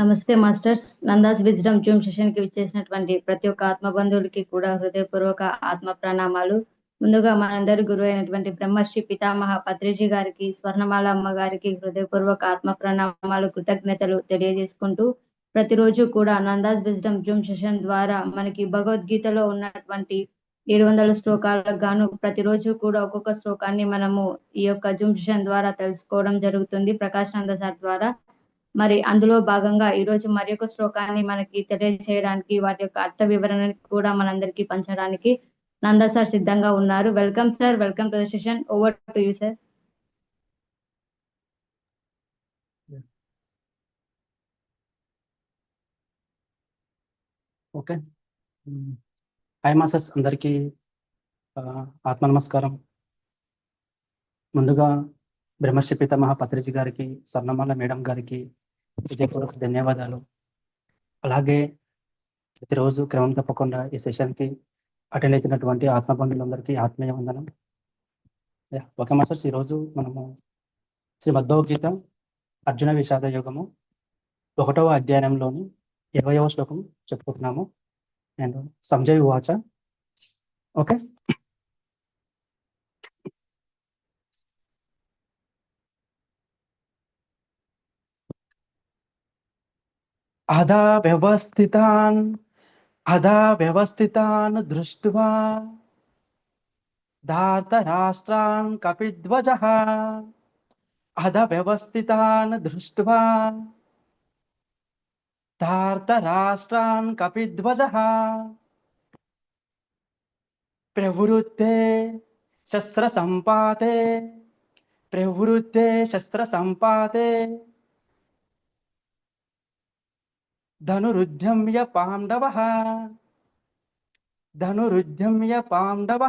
నమస్తే masters. Nanda's wisdom zoom సెషన్కి విచ్చేసినటువంటి ప్రతి ఒక్క ఆత్మ బంధువులకి కూడా హృదయపూర్వక ఆత్మ ప్రణామాలు ముందుగా మనందరి గురువు అయినటువంటి బ్రహ్మర్షి పితామహ పత్రిజీ గారికి స్వర్ణమాల అమ్మ గారికి హృదయపూర్వక ఆత్మ ప్రణామాలు కృతజ్ఞతలు తెలియజేసుకుంటూ ప్రతిరోజు కూడా నందాస్ విజ్డమ్ జూమ్ సెషన్ ద్వారా మనకి భగవద్గీతలో ఉన్నటువంటి ఏడు వందల శ్లోకాలకు గాను ప్రతిరోజు కూడా ఒక్కొక్క శ్లోకాన్ని మనము ఈ యొక్క జూమ్ సెషన్ ద్వారా తెలుసుకోవడం జరుగుతుంది. ప్రకాశ్ నంద సార్ ద్వారా మరి అందులో భాగంగా ఈ రోజు మరి యొక్క శ్లోకాన్ని మనకి తెలియజేయడానికి వాటి యొక్క అర్థ వివరణని కూడా మనందరికీ పంచడానికి నంద సార్ సిద్ధంగా ఉన్నారు. Welcome sir welcome to the session over to you sir okay hi masters అందరికీ ఆత్మ నమస్కారం. ముందుగా బ్రహ్మశ్రీ పితామహ పత్రిజీ గారికి స్వర్ణమాల మేడం గారికి విజయపూర్వక ధన్యవాదాలు. అలాగే ప్రతిరోజు క్రమం తప్పకుండా ఈ సెషన్కి అటెండ్ అవుతున్నటువంటి ఆత్మబంధులందరికీ ఆత్మీయ వందనం. యా, ఓకే మాస్టర్స్ ఈరోజు మనము శ్రీ భగవద్గీత అర్జున విషాద యోగము ఒకటవ అధ్యాయంలోని ఇరవయవ శ్లోకం చెప్పుకుంటున్నాము. అండ్ సంజయ్ వాచ. ఓకే? అదా వ్యవస్థితాన్ అదా వ్యవస్థితాన్ దృష్ట్వా ధార్తరాష్ట్రాన్ కపిధ్వజ అద వ్యవస్థితాన్ దృష్ట్వా ధార్తరాష్ట్రాన్ కపిధ్వజ ప్రవృత్తే శస్త్ర సంపాతే ప్రవృత్తే శస్త్ర సంపాతే ధనురుద్యమ్య పాండవ ధనురుద్యమ్య పాండవ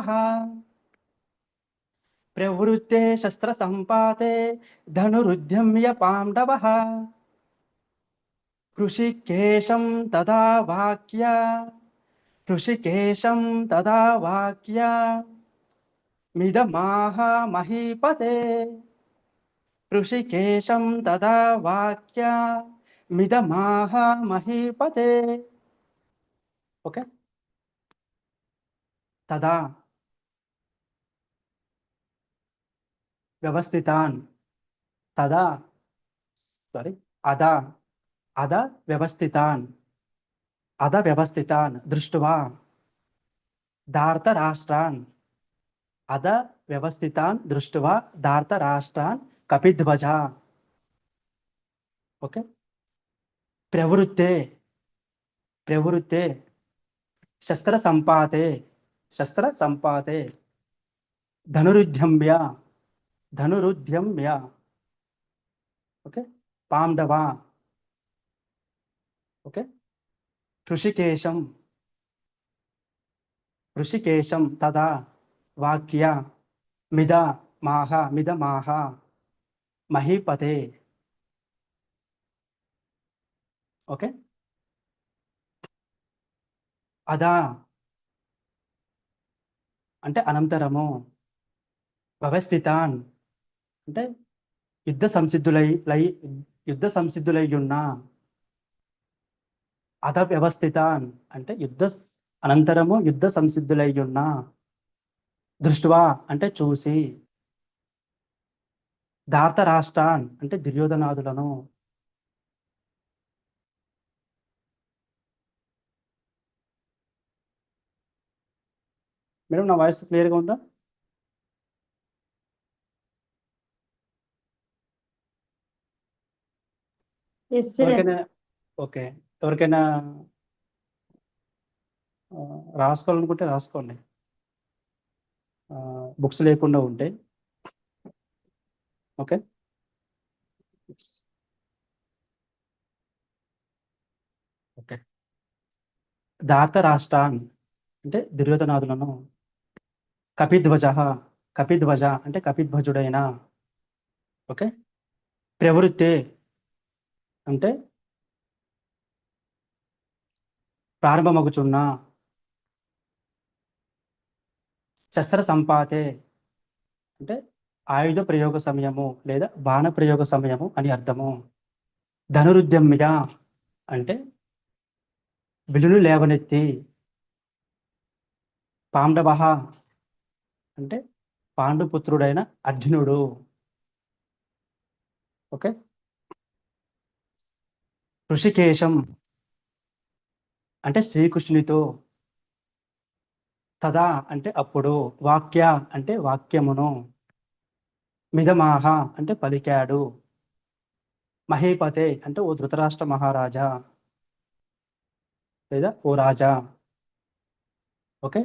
ప్రవృత్తే శస్త్ర సంపాతే ధనురుద్యమ్య పాండవ ఋషికేశం తదా వాక్య ఋషికేశం తదా వాక్య మిదమాహ మహీపతే ఋషికేశం తదా వాక్య మిదమాహ మహీపతే ఓకే తదా వ్యవస్థితాన్ తదా సారీ అదా అద వ్యవస్థితాన్ అద వ్యవస్థితాన్ దృష్ట్వా దార్తరాష్ట్రాన్ అద వ్యవస్థితాన్ దృష్ట్వా దార్తరాష్ట్రాన్ కపిధ్వజ ఓకే ప్రవృత్తే ప్రవృత్తే శస్త్ర సంపాతే శస్త్ర సంపాతే ధనురుద్యమ్య ధనురుద్యమ్య ఓకే పాండవ ఓకే ఋషికేశం ఋషికేశం తదా వాక్య మిద మాహ మిద మాహ మహీపతే ఓకే? అదా. అంటే అనంతరము. వ్యవస్థితాన్. అంటే యుద్ధ సంసిద్ధులై లై యుద్ధ సంసిద్ధులై ఉన్న అధ వ్యవస్థితాన్. అంటే యుద్ధ అనంతరము యుద్ధ సంసిద్ధులై ఉన్న దృష్ట్వా. అంటే చూసి. దార్త రాష్ట్రాన్ అంటే దుర్యోధనాదులను. మేడం నా వాయిస్ క్లియర్గా ఉందా? ఎవరికైనా ఓకే. ఎవరికైనా రాసుకోవాలనుకుంటే రాసుకోండి. బుక్స్ లేకుండా ఉంటే. ఓకే? ఓకే. దార్త రాష్ట్రాన్ అంటే దుర్యోధనాదులను కపిధ్వజ కపిధ్వజ అంటే కపిధ్వజుడైన ఓకే? ప్రవృత్తే అంటే ప్రారంభమగుచున్న శస్త్ర సంపాతే అంటే ఆయుధ ప్రయోగ సమయము లేదా బాణ ప్రయోగ సమయము అని అర్థము. ధనురుద్యమ్య అంటే విలును లేవనెత్తి పాండవ అంటే పాండుపుత్రుడైన అర్జునుడు. ఓకే? ఋషికేశం అంటే శ్రీకృష్ణునితో తదా అంటే అప్పుడు వాక్య అంటే వాక్యమును మిదమాహ అంటే పలికాడు. మహీపతే అంటే ఓ ధృతరాష్ట్ర మహారాజా లేదా ఓ రాజా. ఓకే?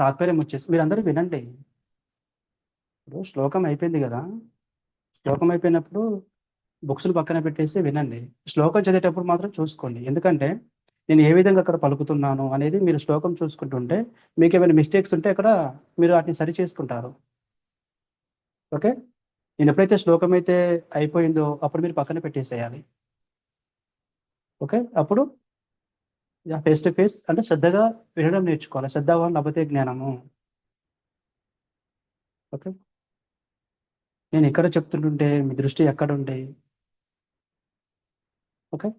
తాత్పర్యం వచ్చేసి మీరు అందరూ వినండి. ఇప్పుడు శ్లోకం అయిపోయింది కదా. శ్లోకం అయిపోయినప్పుడు బుక్స్లు పక్కన పెట్టేసి వినండి. శ్లోకం చదివేటప్పుడు మాత్రం చూసుకోండి. ఎందుకంటే నేను ఏ విధంగా అక్కడ పలుకుతున్నాను అనేది మీరు శ్లోకం చూసుకుంటుంటే మీకు ఏమైనా మిస్టేక్స్ ఉంటే అక్కడ మీరు వాటిని సరి చేసుకుంటారు. ఓకే? నేను ఎప్పుడైతే శ్లోకం అయితే అయిపోయిందో అప్పుడు మీరు పక్కన పెట్టేసేయాలి. ఓకే? అప్పుడు ఫేస్ టు ఫేస్ అంటే శ్రద్ధగా వినడం నేర్చుకోవాలి. శ్రద్ధావాన్ లభతే జ్ఞానము. ఓకే? నేను ఎక్కడ చెప్తుంటుంటే మీ దృష్టి ఎక్కడ ఉంటే ఓకే?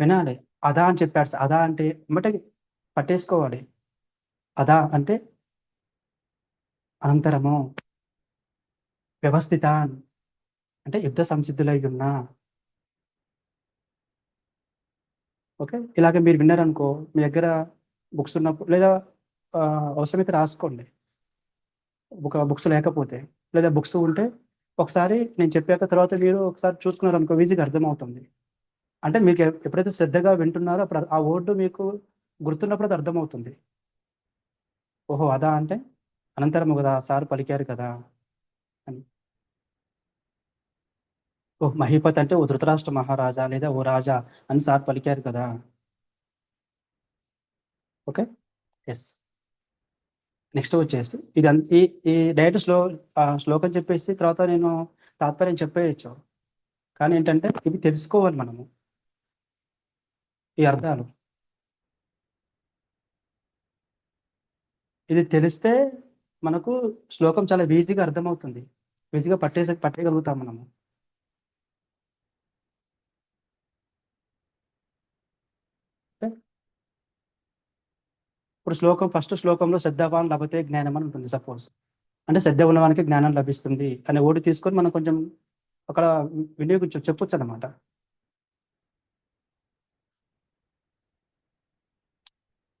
వినాలి. అదా అని చెప్పాడు అదా అంటే ఎమ్మటే పట్టేసుకోవాలి. అదా అంటే అనంతరము వ్యవస్థిత అంటే యుద్ధ సంసిద్ధులై ఉన్నా. ఓకే? ఇలాగ మీరు విన్నారనుకో మీ దగ్గర బుక్స్ ఉన్నప్పుడు లేదా అవసరమైతే రాసుకోండి. ఒక బుక్స్ లేకపోతే లేదా బుక్స్ ఉంటే ఒకసారి నేను చెప్పాక తర్వాత మీరు ఒకసారి చూసుకున్నారనుకో ఈజీగా అర్థమవుతుంది. అంటే మీకు ఎప్పుడైతే శ్రద్ధగా వింటున్నారో అప్పుడు ఆ వర్డ్ మీకు గుర్తున్నప్పుడు అది అర్థమవుతుంది. ఓహో అదా అంటే? అనంతరం కదా సార్ పలికారు కదా అని ఓ మహిపత్ అంటే ఓ ధృతరాష్ట్ర మహారాజా లేదా ఓ రాజా అని సార్ పలికారు కదా. ఓకే? ఎస్ నెక్స్ట్ వచ్చేసి ఇది ఈ ఈ డైరెక్ట్ శ్లో శ్లోకం చెప్పేసి తర్వాత నేను తాత్పర్యం చెప్పేయచ్చు. కానీ ఏంటంటే ఇవి తెలుసుకోవాలి మనము. ఈ అర్థాలు. ఇది తెలిస్తే మనకు శ్లోకం చాలా ఈజీగా అర్థమవుతుంది. ఈజీగా పట్టేసే పట్టేయగలుగుతాం మనము ఓకే? ఇప్పుడు శ్లోకం ఫస్ట్ శ్లోకంలో శ్రద్ధవాన్ లభతే జ్ఞానం అని ఉంటుంది సపోజ్ అంటే శ్రద్ధ ఉన్నవానికి జ్ఞానం లభిస్తుంది అనే ఓటు తీసుకొని మనం కొంచెం అక్కడ వినియోగించు చెప్పొచ్చు అనమాట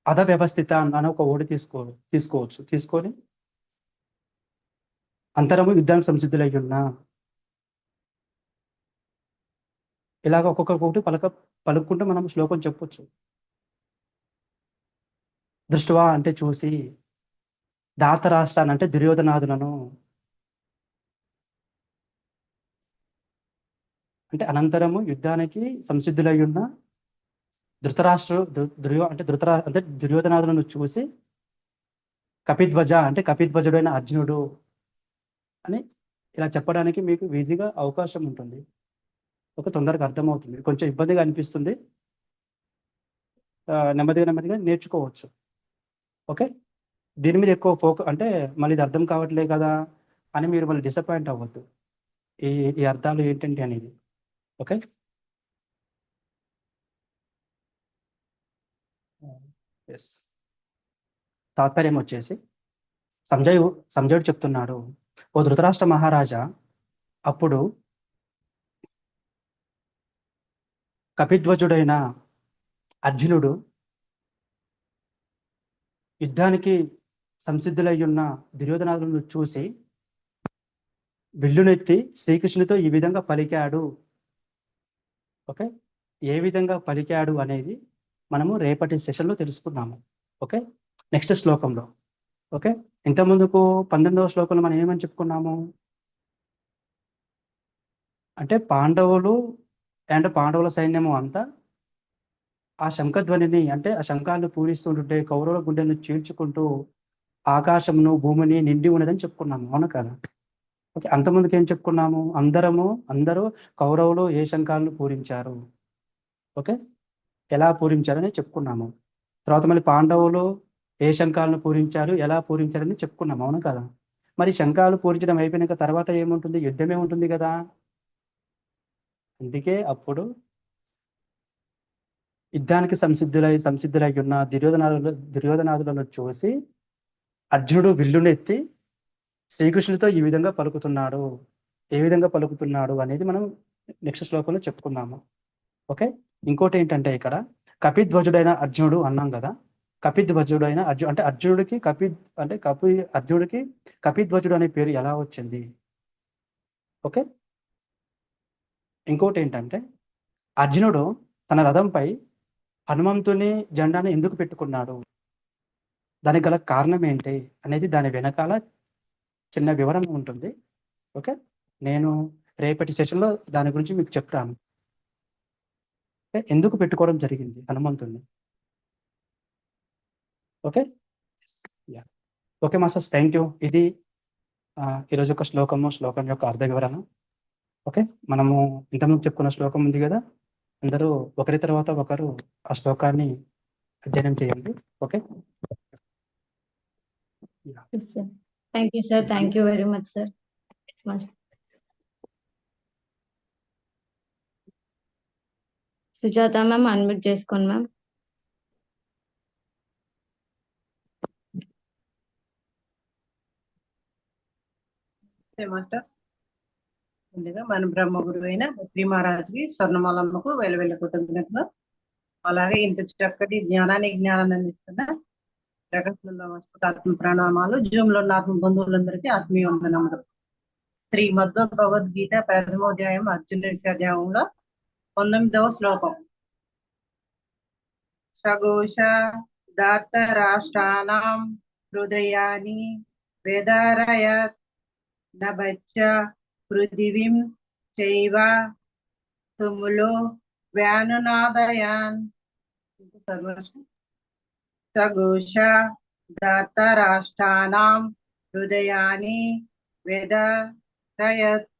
అధ వ్యవస్థిత అని ఒక ఓడి తీసుకో తీసుకోవచ్చు. తీసుకొని అంతరము యుద్ధానికి సంసిద్ధులై ఉన్నా ఇలాగ ఒక్కొక్క పలక పలుకుంటూ మనం శ్లోకం చెప్పొచ్చు. దృష్టివా అంటే చూసి దాతరాష్ట్రాన్ని అంటే దుర్యోధనాదులను అంటే అనంతరము యుద్ధానికి సంసిద్ధులై ఉన్న ధృతరాష్ట్రు దుర్యో అంటే ధృతరా అంటే దుర్యోధనాదులను చూసి కపిధ్వజ అంటే కపిధ్వజుడైన అర్జునుడు అని ఇలా చెప్పడానికి మీకు ఈజీగా అవకాశం ఉంటుంది. ఒక తొందరగా అర్థమవుతుంది. కొంచెం ఇబ్బందిగా అనిపిస్తుంది. నెమ్మదిగా నెమ్మదిగా నేర్చుకోవచ్చు. ఓకే? దీని మీద ఎక్కువ ఫోక అంటే మళ్ళీ ఇది అర్థం కావట్లే కదా అని మీరు మళ్ళీ డిసప్పాయింట్ అవ్వద్దు. ఈ ఈ అర్థాలు ఏంటంటే అనేది. ఓకే? ఎస్ తాత్పర్యం వచ్చేసి సంజయ్ సంజయుడు చెప్తున్నాడు ఓ ధృతరాష్ట్ర మహారాజా అప్పుడు కపిధ్వజుడైన అర్జునుడు యుద్ధానికి సంసిద్ధులై ఉన్న దుర్యోధనాదులను చూసి విల్లునెత్తి శ్రీకృష్ణుడితో ఈ విధంగా పలికాడు. ఓకే? ఏ విధంగా పలికాడు అనేది మనము రేపటి సెషన్లో తెలుసుకున్నాము. ఓకే? నెక్స్ట్ శ్లోకంలో. ఓకే? ఇంత ముందుకు పంతొమ్మిదవ శ్లోకంలో మనం ఏమని చెప్పుకున్నాము? అంటే పాండవులు అండ్ పాండవుల సైన్యము అంతా ఆ శంఖధ్వనిని అంటే ఆ శంఖాలను పూరిస్తుంటుంటే కౌరవుల గుండెను చీల్చుకుంటూ ఆకాశమును భూమిని నిండి ఉన్నదని చెప్పుకున్నాము. అవును కదా? ఓకే అంతమందికి ఏం చెప్పుకున్నాము? అందరము అందరూ కౌరవులు ఏ శంఖాలను పూరించారు? ఓకే ఎలా పూరించారని చెప్పుకున్నాము. తర్వాత మళ్ళీ పాండవులు ఏ శంఖాలను పూరించారు? ఎలా పూరించారని చెప్పుకున్నాము. అవును కదా? మరి శంఖాలు పూరించడం అయిపోయినాక తర్వాత ఏముంటుంది? యుద్ధమే ఉంటుంది కదా? అందుకే అప్పుడు యుద్ధానికి సంసిద్ధులై సంసిద్ధులై ఉన్న దుర్యోధనాథులు దుర్యోధనాదులను చూసి అర్జునుడు విల్లునెత్తి శ్రీకృష్ణుడితో ఈ విధంగా పలుకుతున్నాడు. ఏ విధంగా పలుకుతున్నాడు అనేది మనం నెక్స్ట్ శ్లోకంలో చెప్పుకున్నాము. ఓకే? ఇంకోటి ఏంటంటే ఇక్కడ కపిధ్వజుడైన అర్జునుడు అన్నాం కదా. కపిధ్వజుడైన అర్జు అంటే అర్జునుడికి కపి అంటే కపి అర్జునుడికి కపిధ్వజుడు అనే పేరు ఎలా వచ్చింది? ఓకే? ఇంకోటి ఏంటంటే అర్జునుడు తన రథంపై హనుమంతుని జెండాను ఎందుకు పెట్టుకున్నాడు? దానికి గల కారణం ఏంటి అనేది దాని వెనకాల చిన్న వివరణ ఉంటుంది. ఓకే? నేను రేపటి సెషన్లో దాని గురించి మీకు చెప్తాను. ఎందుకు పెట్టుకోవడం జరిగింది హనుమంతుడిని okay? Yeah okay masters thank you ఇది ఈరోజు యొక్క శ్లోకము శ్లోకం యొక్క అర్ధ వివరణ. ఓకే? మనము ఇంతకుముందు చెప్పుకున్న శ్లోకం ఉంది కదా? అందరూ ఒకరి తర్వాత ఒకరు ఆ శ్లోకాన్ని అధ్యయనం చేయండి. Okay? Thank you sir thank you very much sir Sujatha ma'am unmute చేసుకోండి మ్యామ్ మాస్టర్స్ ముందుగా మన బ్రహ్మ గురువు అయిన శ్రీ మహారాజుకి స్వర్ణమాలమ్మకు వేల కృతజ్ఞతలు. అలాగే ఇంత చక్కటి జ్ఞానాన్ని జ్ఞానాన్ని అందిస్తున్న ప్రకాశంలో ఆత్మ ప్రణామాలు. జూమ్లో ఉన్న ఆత్మ బంధువులందరికీ ఆత్మీయ వందనములు. శ్రీ మధ్వ భగవద్గీత ప్రథమోధ్యాయం అర్జున అధ్యాయంలో పంతొమ్మిదవ శ్లోకం. సఘోష దార్త రాష్ట్రానాం హృదయాని వేదారయ నభచ్చ పృథివీం చైవ తుములో వ్యానునాదయాన్. సఘోష దత్తరాష్ట్రానాం హృదయాని వేదరయత్.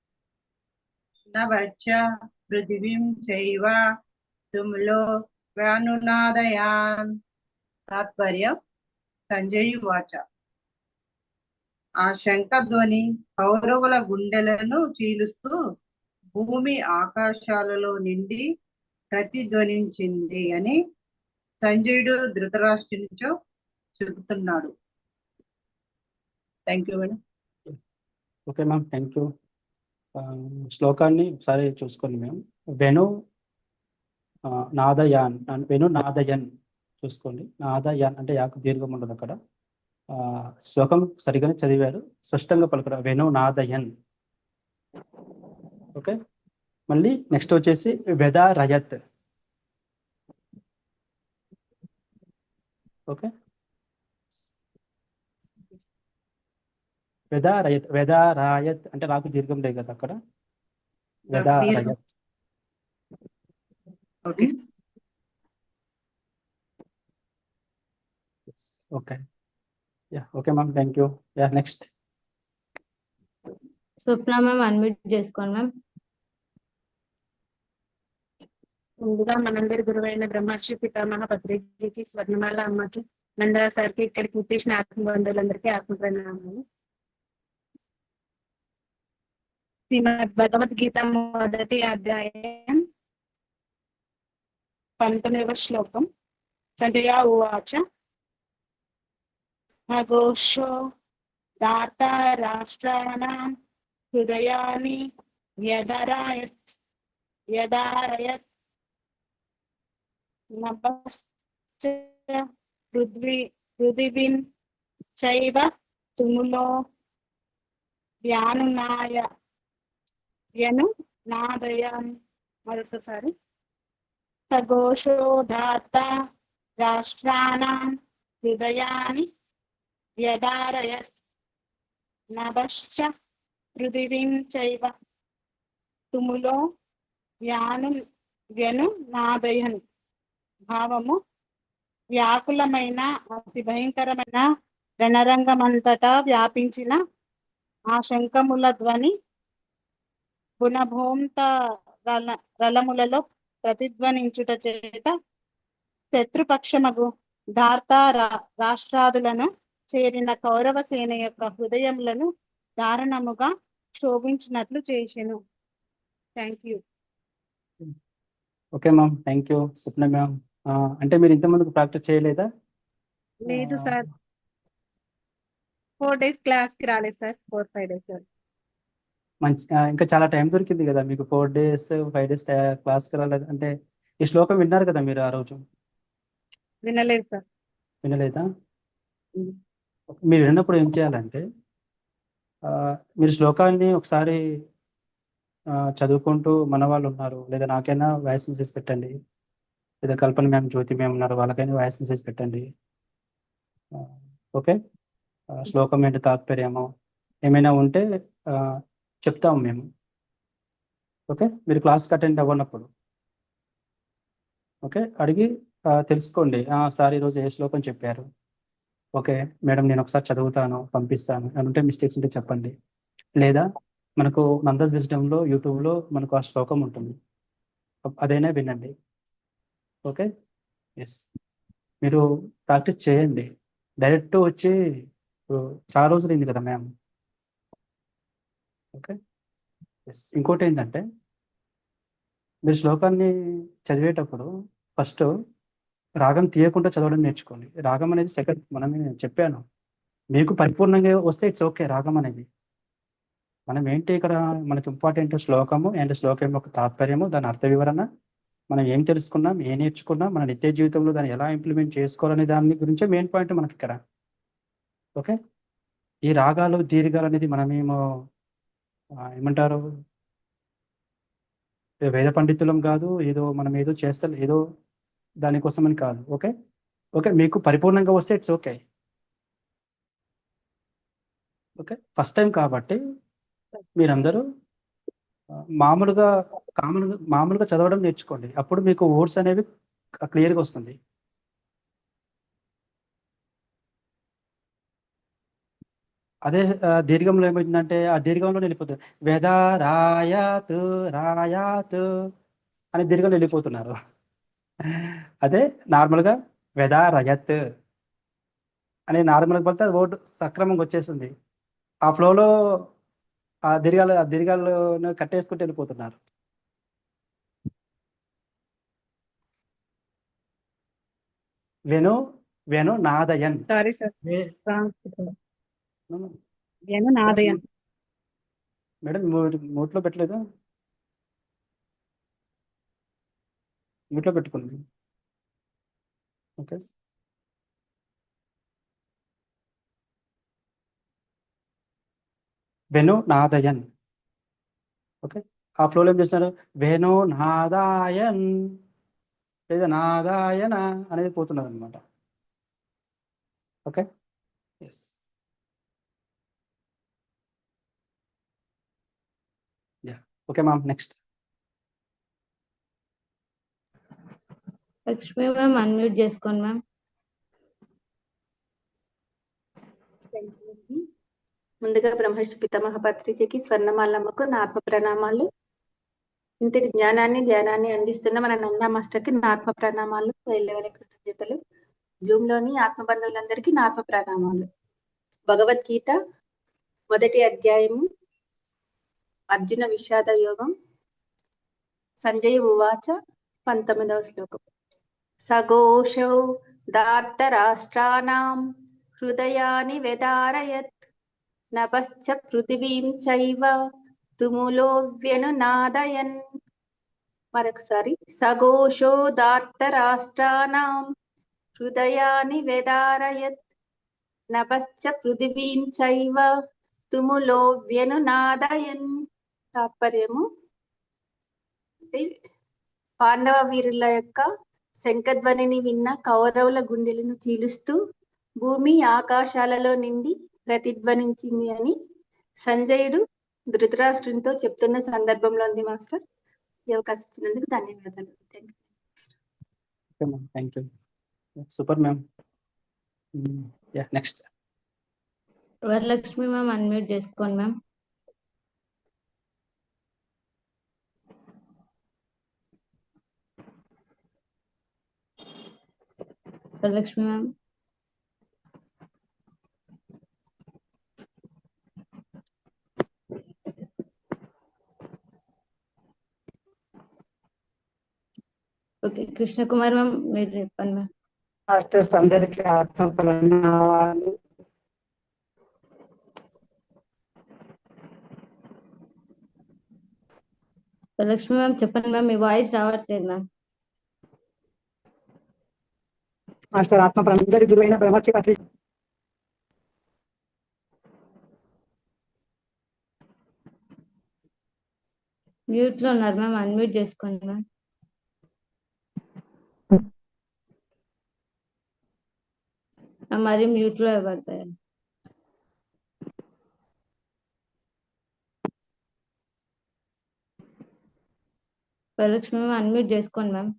నవచ్చ పృథివీం చైవ తుములో వ్యానునాదయాన్. తాత్పర్యం సంజయ్ వాచ. ఆ శంఖధ్వని కౌరవుల గుండెలను చీలుస్తూ భూమి ఆకాశాలలో నిండి ప్రతిధ్వనించింది అని సంజయుడు ధృతరాష్ట్రునితో చెబుతున్నాడు. Thank you madam okay ma'am thank you శ్లోకాన్ని ఒకసారి చూసుకోండి మేము వెను నాదయాన్ వెను నాదయన్ చూసుకోండి. నాదయాన్ అంటే యాకు దీర్ఘం ఉండదు అక్కడ. శ్లోకం సరిగానే చదివారు. స్పష్టంగా పలకడం వెను నాదయన్ ఓకే? మళ్ళీ నెక్స్ట్ వచ్చేసి వెదా రయత్ ఓకే? వెదా రయత్ వెదా రాయత్ అంటే నాకు దీర్ఘం లేదు కదా అక్కడ. వెదా. రయత్ okay. Okay. Yeah okay ma'am thank you yeah next Swapna ma'am unmute చేసుకోండి మ్యామ్ ముందుగా మనందరి గురువైన బ్రహ్మర్షి పితామహ పత్రిజీకి స్వర్ణమాల అమ్మకి నందా సార్కి ఇక్కడికి వచ్చేసిన ఆత్మ బంధువులందరికీ ఆత్మ ప్రణామాలు శ్రీమద్ భగవద్గీత మొదటి అధ్యాయం పంతొమ్మిదవ శ్లోకం. సంజయ ఉవాచ. అఘోషో దార్త రాష్ట్రాణం హృదయాన్ని వ్యధరాయత్ వ్యధారయత్ నభశ్చ పృథ్వీ పృథివీం చైవ తుములో వ్యానునాయ వ్యను నాదయం మరొకసారి ఖగోషోధార్త రాష్ట్రాణం హృదయాన్ని వ్యధారయత్ నభశ్చ పృథివీం చైవ తుములో వ్యాను వ్యను నాదయన్ భావము వ్యాకులమైన అతి భయంకరమైన రణరంగమంతటా వ్యాపించిన ఆ శంఖముల ధ్వని గుణభూంత రల రలములలో ప్రతిధ్వనించుట చేత శత్రుపక్షమగు ధార్త రా రాష్ట్రాదులను చేరిన కౌరవ సేన యొక్క హృదయములను దారుణముగా శోభించినట్లు చేసెను. Thank you okay ma'am thank you Swapna ma'am అంటే మీరు ఇంతమందికి ప్రాక్టీస్ చేయలేదా? లేదు సార్ ఫోర్ డేస్ క్లాస్కి రాలేదు sir four five days sir మంచి ఇంకా చాలా టైం దొరికింది కదా మీకు. ఫోర్ డేస్ ఫైవ్ డేస్ క్లాస్కి రాలేదు. అంటే ఈ శ్లోకం విన్నారు కదా మీరు ఆ రోజు? వినలేదు సార్ వినలేదా. మీరు విన్నప్పుడు ఏం చేయాలంటే మీరు శ్లోకాన్ని ఒకసారి చదువుకుంటూ మన వాళ్ళు ఉన్నారు లేదా నాకైనా వాయిస్ మెసేజ్ పెట్టండి లేదా కల్పన మ్యామ్ జ్యోతి మ్యామ్ ఉన్నారు వాళ్ళకైనా వాయిస్ మెసేజ్ పెట్టండి. ఓకే? శ్లోకం ఏంటి తాత్పర్యము ఏమైనా ఉంటే చెప్తాము మేము. ఓకే? మీరు క్లాస్కి అటెండ్ అవ్వనప్పుడు. ఓకే? అడిగి తెలుసుకోండి. సార్ ఈరోజు ఏ శ్లోకం చెప్పారు? ఓకే మేడం నేను ఒకసారి చదువుతాను పంపిస్తాను. అని ఉంటే మిస్టేక్స్ ఉంటే చెప్పండి. లేదా మనకు నందస్ విజ్డమ్లో యూట్యూబ్లో మనకు ఆ శ్లోకం ఉంటుంది. అదైనా వినండి. ఓకే? ఎస్ మీరు ప్రాక్టీస్ చేయండి. డైరెక్ట్ వచ్చి ఇప్పుడు చాలా రోజులు అయింది కదా మ్యామ్. ఓకే? ఎస్ ఇంకోటి ఏంటంటే మీరు శ్లోకాన్ని చదివేటప్పుడు ఫస్ట్ రాగం తీయకుండా చదవడం నేర్చుకోండి. రాగం అనేది సెకండ్ మనమే చెప్పాను. మీకు పరిపూర్ణంగా వస్తే ఇట్స్ ఓకే రాగం అనేది. మనం ఏంటి ఇక్కడ మనకి ఇంపార్టెంట్ శ్లోకము అండ్ శ్లోకం యొక్క తాత్పర్యము దాని అర్థ వివరణ మనం ఏం తెలుసుకున్నాం ఏం నేర్చుకున్నాం మన నిత్య జీవితంలో దాన్ని ఎలా ఇంప్లిమెంట్ చేసుకోవాలనే దాని గురించే మెయిన్ పాయింట్ మనకి ఇక్కడ. ఓకే ఈ రాగాలు దీర్ఘాలు అనేది మనమేమో ఏమంటారు? వేద పండితులం కాదు ఏదో మనం ఏదో చేస్తా ఏదో దానికోసం అని కాదు ఓకే? ఓకే మీకు పరిపూర్ణంగా వస్తే it's okay okay? First time కాబట్టి మీరందరూ మామూలుగా కామన్ మామూలుగా చదవడం నేర్చుకోండి. అప్పుడు మీకు వర్డ్స్ అనేవి క్లియర్గా వస్తుంది. అదే దీర్ఘంలో ఏమైందంటే ఆ దీర్ఘంలో వెళ్ళిపోతుంది వేద రాయాత్ రాయాత్ అని దీర్ఘంలో వెళ్ళిపోతున్నారు. అదే నార్మల్గా వెద రజత్ అనే నార్మల్గా పడితే అది వర్డ్ సక్రమంగా వచ్చేస్తుంది ఆ ఫ్లోలో ఆ దీర్ఘాలు ఆ దీర్ఘాలను కట్టేసుకుంటూ వెళ్ళిపోతున్నారు. వెను వెను నాదయన్. Sorry sir. వే- నేను నాదయం మేడం మ్యూట్లో పెట్టలేదా? మ్యూట్లో పెట్టుకోండి ఓకే. వెను నాదయన్. ఓకే. ఆ ఫ్లోలో ఏం చేస్తున్నారు? వెను నాదాయన్. లేదా నాదాయన అనేది పోతున్నది అనమాట okay. Yes yeah okay ma'am next Lakshmi ma'am unmute చేసుకోండి మ్యామ్. ముందుగా బ్రహ్మర్షి పితామహ పత్రిజకి స్వర్ణమాలమ్మకు నా ఆత్మ ప్రణామాలు ఇంతటి జ్ఞానాన్ని ధ్యానాన్ని అందిస్తున్న మన నందా మాస్టర్కి నా ఆత్మ ప్రణామాలు వేల కృతజ్ఞతలు. జూమ్లోని ఆత్మ బంధువులందరికీ నా ఆత్మ ప్రణామాలు భగవద్గీత మొదటి అధ్యాయము అర్జున విషాద యోగం సంజయ్ ఉవాచ పంతొమ్మిదవ శ్లోకం సఘోషౌ దార్తరాష్ట్రాణం హృదయాని వెదారయత్ నభశ్చ పృథివీం చైవ తుములో వ్యనునాదయన్ మరొకసారి సఘోషో రాష్ట్రానాం హృదయాని వెదారయత్ నభశ్చ పృథివీం చైవ తుములో వ్యనునాదయన్ తాత్పర్యము అంటే పాండవ వీరుల యొక్క శంఖధ్వనిని విన్న కౌరవుల గుండెలను చీలుస్తూ భూమి ఆకాశాలలో నిండి ప్రతిధ్వనించింది అని సంజయుడు ధృతరాష్ట్రునితో చెప్తున్న సందర్భంలో ఉంది మాస్టర్. ఈ అవకాశం ఇచ్చినందుకు ధన్యవాదాలు. Thank you super ma'am yeah next Varalakshmi ma'am unmute చేసుకోండి ma'am doctor Lakshmi ma'am okay Krishna Kumar ma'am मेरे पन में। लक्ष्मी मैम चप्पन मैम वॉइस आवाज़ लेना మాస్టర్ ఆత్మ ప్రణామాలు గురువైన బ్రహ్మర్షి పత్రి మ్యూట్లో ఉన్నారు మ్యామ్ అన్మ్యూట్ చేసుకోండి మ్యామ్. మరి మ్యూట్లో పడతాయి వరలక్ష్మి మ్యామ్ అన్మ్యూట్ చేసుకోండి మ్యామ్.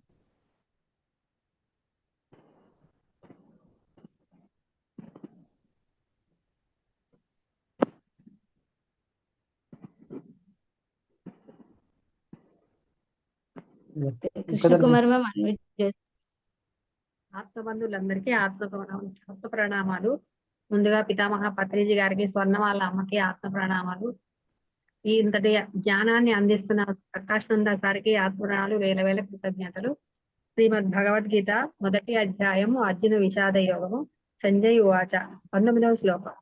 మ్యామ్ ఆత్మబంధువులందరికీ ఆత్మ ప్రణామాలు ఆత్మ ప్రణామాలు ముందుగా పితామహ పత్రిజీ గారికి స్వర్ణ వాళ్ళ అమ్మకి ఆత్మ ప్రణామాలు ఈ ఇంతటి జ్ఞానాన్ని అందిస్తున్న ప్రకాష్ నంద గారికి ఆత్మ ప్రణామాలు వేల వేల కృతజ్ఞతలు. శ్రీమద్ భగవద్గీత మొదటి అధ్యాయము అర్జున విషాద యోగము. సంజయ్ ఉవాచ. పంతొమ్మిదవ శ్లోకం.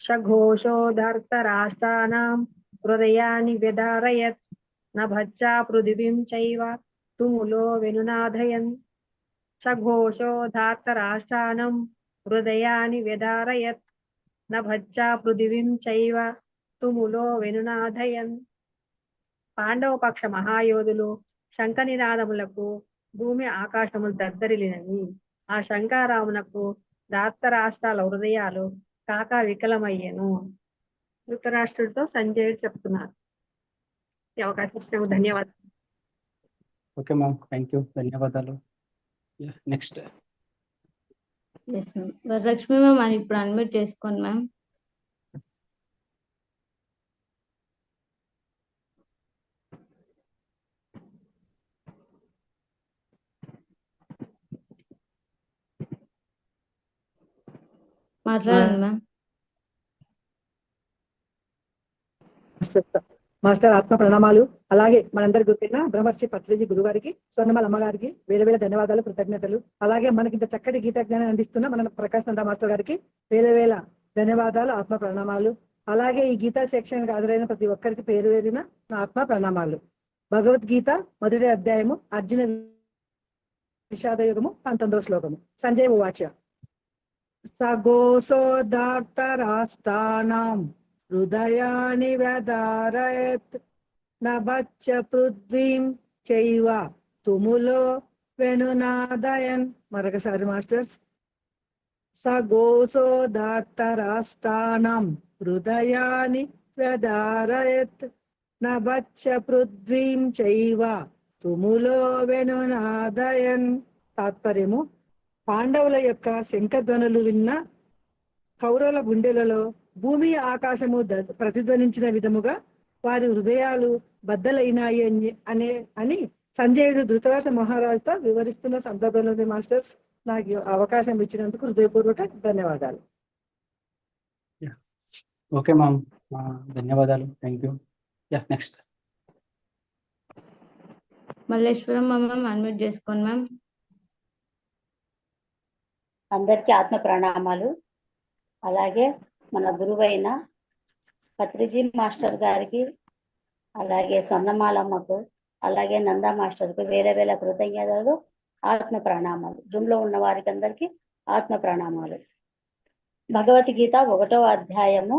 షఘోషోధర్త రాష్ట్రానాం హృదయాన్ని వ్యధారయత్. నభచ్చా పృథివీం చైవ. తుములో వెనునాధయన్ సఘోషోధార్తరాష్ట్రానం హృదయాని వ్యధారయత్ నభచ్చా పృథివీం చైవ తుములో వెనునాధయన్ పాండవ పక్ష మహాయోధులు శంఖ నినాదములకు భూమి ఆకాశములు దద్దరిలినవి. ఆ శంకారామునకు రాష్ట్రాల హృదయాలు కాక వికలమయ్యను. ధృతరాష్ట్రుడితో సంజయుడు చెప్తున్నారు. ఈ అవకాశం ఇచ్చినందుకు ధన్యవాదాలు. Okay ma'am. థ్యాంక్ యూ ధన్యవాదాలు. Next yes ma'am Varalakshmi ma'am అని ఇప్పుడు అన్మ్యూట్ చేసుకోండి మ్యామ్ మాట్లాడండి మ్యామ్ మాస్టర్ ఆత్మ ప్రణామాలు. అలాగే మనందరి గుర్తిన బ్రహ్మర్షి పత్రిజీ గురుగారికి స్వర్ణమాల అమ్మగారికి వేల వేల ధన్యవాదాలు కృతజ్ఞతలు. అలాగే మనకి ఇంత చక్కటి గీత జ్ఞానం అందిస్తున్న మన ప్రకాశ్ నంద మాస్టర్ గారికి వేల వేల ధన్యవాదాలు ఆత్మ ప్రణామాలు. అలాగే ఈ గీతా శిక్షణకు హాజరైన ప్రతి ఒక్కరికి పేరు వేరిన ఆత్మ ప్రణామాలు. భగవద్గీత మొదటి అధ్యాయము అర్జున విషాద యుగము పంతొమ్మిదవ శ్లోకము. సంజయ్ ఉవాచ. సగోసోదార్తరాష్ట్రాణం హృదయాని వ్యదారయత్ నభచ్చ పృథ్వీం చైవ తుములో వెనునాదయన్ మరొకసారి మాస్టర్స్ సగోసోదార్తరాష్ట్రాణం హృదయాని వ్యధారయత్ నభచ్చ పృథ్వీం చైవ తుములో వెనునాదయన్ తాత్పర్యము పాండవుల యొక్క శంఖధ్వనులు విన్న కౌరవుల గుండెలలో భూమి ఆకాశము ద- ప్రతిధ్వనించిన విధముగా వారి హృదయాలు బద్దలైనాయి అని- అనే అని సంజయుడు ధృతరాష్ట్ర మహారాజుతో వివరిస్తున్న సందర్భంలోని మాస్టర్స్ నాకు అవకాశం ఇచ్చినందుకు హృదయపూర్వక ధన్యవాదాలు. ఓకే మ్యామ్ ధన్యవాదాలు. Thank you yeah next Malleswaram ma'am unmute చేసుకోండి మ్యామ్ అందరికీ ఆత్మ ప్రణామాలు. అలాగే మన గురువైన పత్రిజీ మాస్టర్ గారికి అలాగే స్వర్ణమాలమ్మకు అలాగే నందా మాస్టర్కు వేల వేల కృతజ్ఞతలు ఆత్మ ప్రణామాలు. జూమ్లో ఉన్న వారికి అందరికీ ఆత్మ ప్రణామాలు. భగవద్గీత ఒకటో అధ్యాయము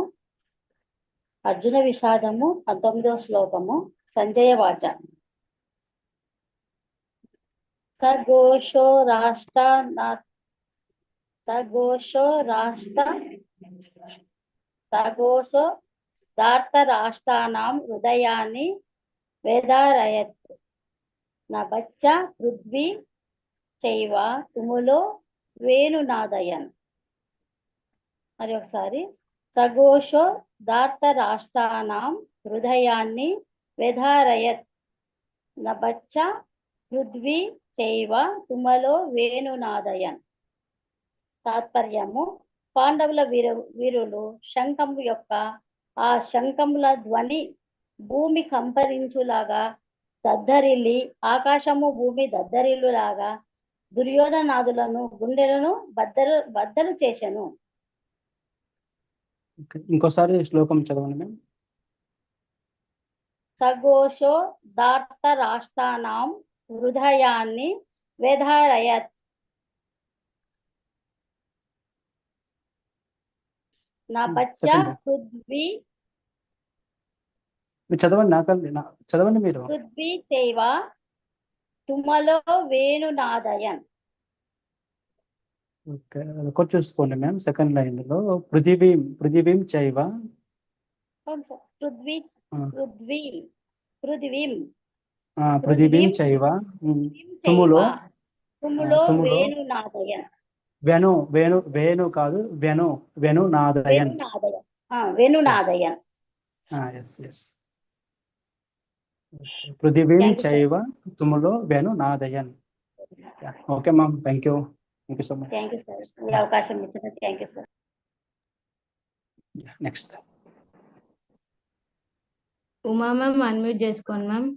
అర్జున విషాదము పంతొమ్మిదో శ్లోకము సంజయ వాచ. సఘోషో రాష్ట్ర సఘోషో రాష్ట్ర సఘోషో దార్త హృదయాన్ని వేదారయత్. నా బచ్చ పృథ్వీ చైవ తుములో వేణునాదయన్. మరి ఒకసారి సఘోషో దార్త రాష్ట్రానాం హృదయాన్ని వేధారయత్ బచ్చ పృథ్వీ చైవ తుమలో వేణునాదయన్. తాత్పర్యము పాండవుల వీరు వీరులు శంఖము యొక్క ఆ శంఖముల ధ్వని భూమి కంపరించులాగా దద్దరిల్లి ఆకాశము భూమి దద్దరిల్లు లాగా దుర్యోధనాదులను గుండెలను బద్దలు బద్దలు చేశాను. ఇంకోసారి శ్లోకం చదవండి మ్యామ్ సఘోషో దార్త రాష్ట్రానాం హృదయాన్ని వేధారయత్ నా బచ్చ. పృథ్వీ మీరు చదవండి నాకండి నా- చదవండి మీరు. పృథ్వీ చైవ తుమలో వేణునాదయన్. ఓకే ఒకటి చూసుకోండి మ్యామ్ సెకండ్ లైన్లో. పృథివీం పృథివీం చైవ పృథ్వీ. పృథ్వీ పృథివీం. పృథివీం చైవ తుములో, తుములో. వేణునాదయన్. వెను వేణు వేణు కాదు వెను వెను నాదయన్. ఎస్ ఎస్ పృథివీం Thank you, sir. చైవ తుములో వెను నాదయన్. Okay ma'am thank you thank you so much thank you sir ఈ అవకాశం ఇచ్చిన thank you sir next Uma ma'am unmute చేసుకోండి మ్యామ్